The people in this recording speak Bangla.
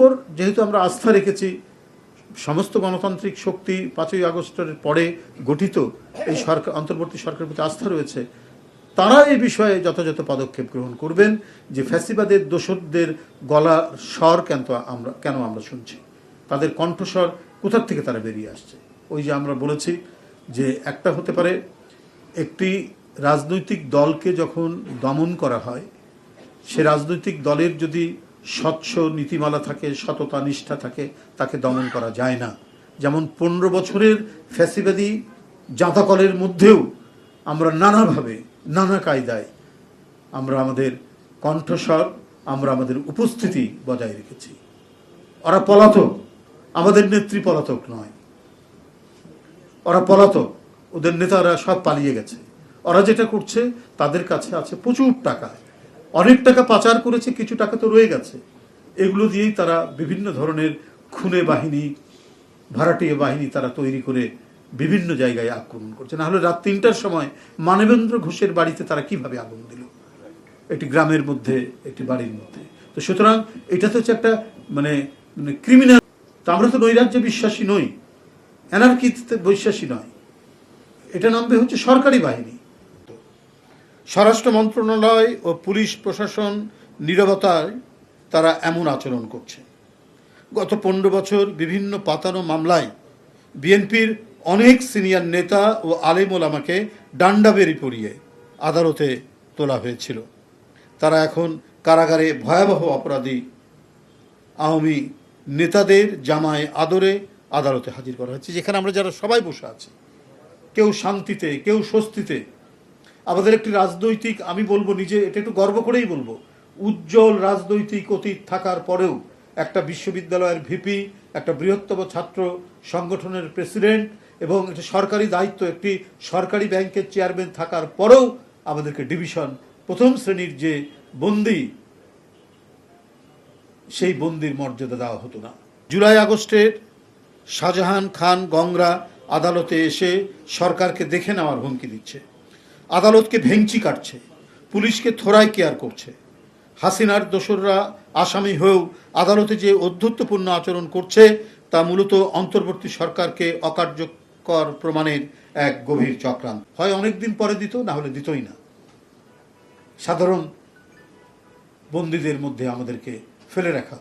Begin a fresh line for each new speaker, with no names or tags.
উপর যেহেতু আমরা আস্থা রেখেছি, সমস্ত গণতান্ত্রিক শক্তি পাঁচই আগস্টের পরে গঠিত এই সরকার, অন্তর্বর্তী সরকারের প্রতি আস্থা রয়েছে, তারা এই বিষয়ে যথাযথ পদক্ষেপ গ্রহণ করবেন যে ফ্যাসিবাদের দোষরদের গলা স্বর কেন আমরা কেন আমরা শুনছি? তাদের কণ্ঠস্বর কোথার থেকে তারা বেরিয়ে আসছে? ওই যে আমরা বলেছি যে একটা হতে পারে একটি রাজনৈতিক দলকে যখন দমন করা হয়, সে রাজনৈতিক দলের যদি স্বচ্ছ নীতিমালা থাকে, সততা, নিষ্ঠা থাকে, তাকে দমন করা যায় না। যেমন পনেরো বছরের ফ্যাসিবাদী জাঁতাকলের মধ্যেও আমরা নানাভাবে, নানা কায়দায় আমরা আমাদের কণ্ঠস্বর, আমরা আমাদের উপস্থিতি বজায় রেখেছি। ওরা পলাতক, আমাদের নেত্রী পলাতক নয়। ওরা পলাতক, ওদের নেতারা সব পালিয়ে গেছে। ওরা যেটা করছে, তাদের কাছে আছে প্রচুর টাকা। অনেক টাকা পাচার করেছে, কিছু টাকা তো রয়ে গেছে। এগুলো দিয়েই তারা বিভিন্ন ধরনের খুনে বাহিনী, ভাড়াটিয়া বাহিনী তারা তৈরি করে বিভিন্ন জায়গায় আক্রমণ করছে। না হলে রাত তিনটার সময় মানবেন্দ্র ঘোষের বাড়িতে তারা কীভাবে আগুন দিল? একটি গ্রামের মধ্যে, একটি বাড়ির মধ্যে। তো সুতরাং এটা তো হচ্ছে একটা মানে ক্রিমিনাল তো আমরা তো নৈরাজ্যে বিশ্বাসী নই। অ্যানার্কিতে বিশ্বাসী নয়। এটা নামবে হচ্ছে সরকারি বাহিনী। স্বরাষ্ট্র মন্ত্রণালয় ও পুলিশ প্রশাসন নীরবতায় তারা এমন আচরণ করছে। গত পনেরো বছর বিভিন্ন পাতানো মামলায় বিএনপির অনেক সিনিয়র নেতা ও আলেম ওলামাকে ডান্ডা বেরি পরিয়ে আদালতে তোলা হয়েছিল। তারা এখন কারাগারে ভয়াবহ অপরাধী আওয়ামী নেতাদের জামায় আদরে আদালতে হাজির করা হয়েছে, যেখানে আমরা যারা সবাই বসে আছি, কেউ শান্তিতে, কেউ স্বস্তিতে আমাদের একটি রাজনৈতিক, আমি বলব নিজে, এটা একটু গর্ব করেই বলব, উজ্জ্বল রাজনৈতিক অতীত থাকার পরেও একটা বিশ্ববিদ্যালয়ের ভিপি, একটা বৃহত্তম ছাত্র সংগঠনের প্রেসিডেন্ট এবং একটা সরকারি দায়িত্ব, একটি সরকারি ব্যাংকের চেয়ারম্যান থাকার পরেও আমাদেরকে ডিভিশন, প্রথম শ্রেণির যে বন্দি, সেই বন্দির মর্যাদা দেওয়া হতো না। জুলাই আগস্টের শাহজাহান খান গংরা আদালতে এসে সরকারকে দেখে নেওয়ার হুমকি দিচ্ছে। আদালতকে ভেঙচি কাটছে, পুলিশকে থোড়াই কেয়ার করছে। হাসিনার দোসররা আসামি হয়েও আদালতে যে অধ্যত্বপূর্ণ আচরণ করছে, তা মূলত অন্তর্বর্তী সরকারকে অকার্যকর প্রমাণের এক গভীর চক্রান্ত। হয় অনেকদিন পরে দিত, না হলে দিতই না। সাধারণ বন্দীদের মধ্যে আমাদেরকে ফেলে রাখা।